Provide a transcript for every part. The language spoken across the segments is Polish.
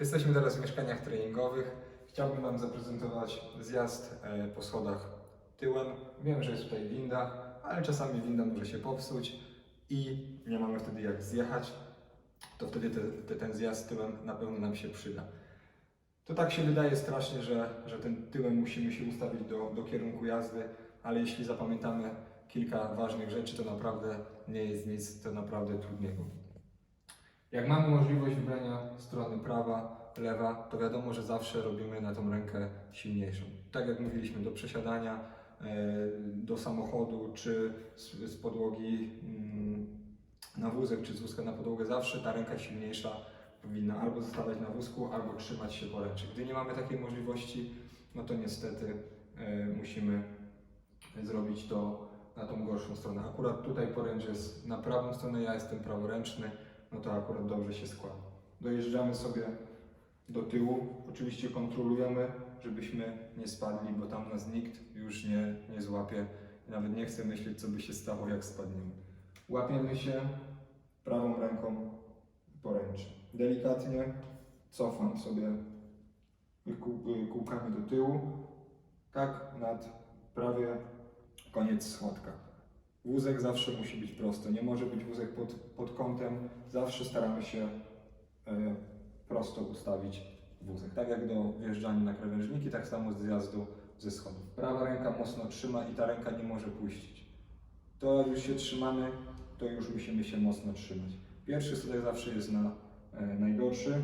Jesteśmy teraz w mieszkaniach treningowych. Chciałbym Wam zaprezentować zjazd e, po schodach tyłem. Wiem, że jest tutaj winda, ale czasami winda może się popsuć i nie mamy wtedy jak zjechać. To wtedy te, te, ten zjazd tyłem na pewno nam się przyda. To tak się wydaje strasznie, że, że ten tyłem musimy się ustawić do, do kierunku jazdy, ale jeśli zapamiętamy kilka ważnych rzeczy, to naprawdę nie jest nic to naprawdę trudnego. Jak mamy możliwość wybrania strony prawa, lewa, to wiadomo, że zawsze robimy na tą rękę silniejszą. Tak jak mówiliśmy, do przesiadania, e, do samochodu, czy z, podłogi mm, na wózek, czy z wózka na podłogę, zawsze ta ręka silniejsza powinna albo zostawać na wózku, albo trzymać się poręczy. Gdy nie mamy takiej możliwości, no to niestety e, musimy zrobić to na tą gorszą stronę. Akurat tutaj poręcz jest na prawą stronę, ja jestem praworęczny, no to akurat dobrze się składa. Dojeżdżamy sobie do tyłu, oczywiście kontrolujemy, żebyśmy nie spadli, bo tam nas nikt już nie, nie złapie. Nawet nie chcę myśleć, co by się stało, jak spadniemy. Łapiemy się prawą ręką poręczy. Delikatnie cofam sobie kół- y, kółkami do tyłu, tak nad prawie koniec schodka. Wózek zawsze musi być prosto, nie może być wózek pod, pod kątem, zawsze staramy się e, prosto ustawić wózek. Tak jak do wjeżdżania na krawężniki, tak samo z zjazdu ze schodów. Prawa ręka mocno trzyma i ta ręka nie może puścić. To już się trzymamy, to już musimy się mocno trzymać. Pierwszy schodek zawsze jest na e, najgorszy.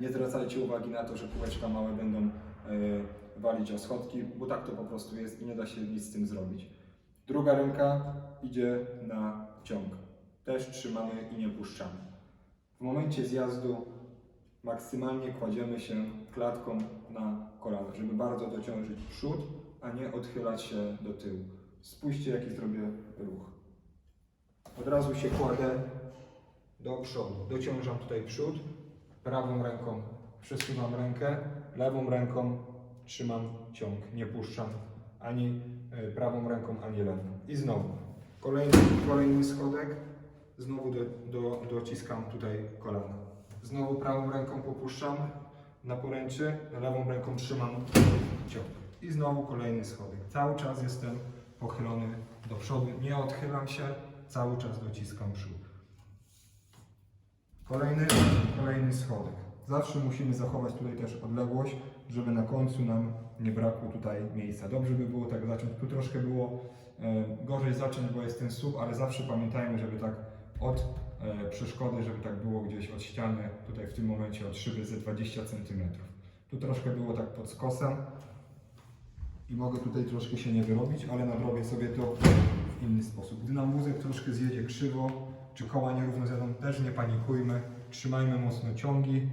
Nie zwracajcie uwagi na to, że kółeczka małe będą e, walić o schodki, bo tak to po prostu jest i nie da się nic z tym zrobić. Druga ręka idzie na ciąg. Też trzymamy i nie puszczamy. W momencie zjazdu maksymalnie kładziemy się klatką na kolana, żeby bardzo dociążyć przód, a nie odchylać się do tyłu. Spójrzcie jaki zrobię ruch. Od razu się kładę do przodu. Dociążam tutaj przód, prawą ręką przesuwam rękę, lewą ręką trzymam ciąg, nie puszczam ani e, prawą ręką, ani lewą. I znowu kolejny, kolejny schodek, znowu do, do, dociskam tutaj kolana. Znowu prawą ręką popuszczam na poręczy, lewą ręką trzymam ciąg. I znowu kolejny schodek. Cały czas jestem pochylony do przodu, nie odchylam się, cały czas dociskam przód. Kolejny, kolejny schodek. Zawsze musimy zachować tutaj też odległość, żeby na końcu nam nie brakło tutaj miejsca. Dobrze by było tak zacząć. Tu troszkę było e, gorzej zacząć, bo jest ten słup, ale zawsze pamiętajmy, żeby tak od e, przeszkody, żeby tak było gdzieś od ściany, tutaj w tym momencie od szyby ze 20 cm. Tu troszkę było tak pod skosem i mogę tutaj troszkę się nie wyrobić, ale nadrobię sobie to w inny sposób. Gdy nam wózek troszkę zjedzie krzywo, czy koła nierówno zjadą, też nie panikujmy, trzymajmy mocno ciągi,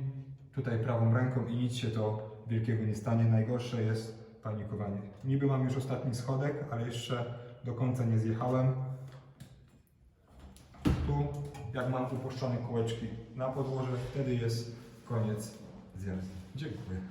tutaj prawą ręką i nic się to wielkiego nie stanie. Najgorsze jest panikowanie. Niby mam już ostatni schodek, ale jeszcze do końca nie zjechałem. Tu, jak mam upuszczone kółeczki na podłoże, wtedy jest koniec zjazdu. Dziękuję.